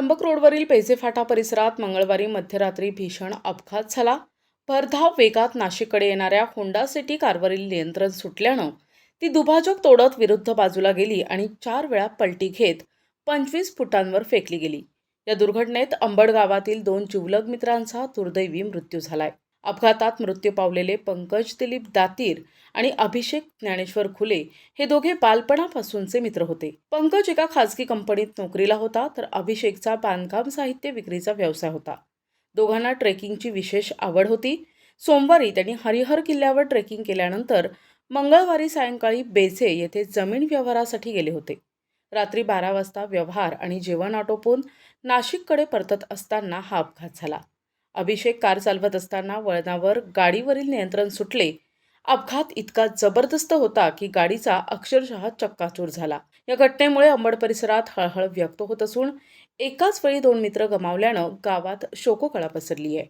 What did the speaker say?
त्र्यंबक रोडवरील पैसे फाटा परिसरात मंगळवारी मध्यरात्री भीषण अपघात झाला. भरधाव वेगात नाशिककडे येणाऱ्या होंडा सिटी कारवरील नियंत्रण सुटल्यानं ती दुभाजक तोडत विरुद्ध बाजूला गेली आणि चार वेळा पलटी घेत पंचवीस फुटांवर फेकली गेली. या दुर्घटनेत अंबड गावातील दोन जिवलग मित्रांचा दुर्दैवी मृत्यू झालाय. अपघातात मृत्यू पावलेले पंकज दिलीप दातीर आणि अभिषेक ज्ञानेश्वर खुले हे दोघे बालपणापासूनचे मित्र होते. पंकज एका खाजगी कंपनीत नोकरीला होता तर अभिषेकचा बांधकाम साहित्य विक्रीचा व्यवसाय होता. दोघांना ट्रेकिंगची विशेष आवड होती. सोमवारी त्यांनी हरिहर किल्ल्यावर ट्रेकिंग केल्यानंतर मंगळवारी सायंकाळी बेझे येथे जमीन व्यवहारासाठी गेले होते. रात्री बारा वाजता व्यवहार आणि जेवण आटोपून नाशिककडे परतत असताना हा अपघात झाला. अभिषेक कार चालवत असताना वळणावर गाडीवरील नियंत्रण सुटले. अपघात इतका जबरदस्त होता की गाडीचा अक्षरशः चक्काचूर झाला. या घटनेमुळे अंबड परिसरात हळहळ व्यक्त होत असून एकाच वेळी दोन मित्र गमावल्यानं गावात शोककळा पसरली आहे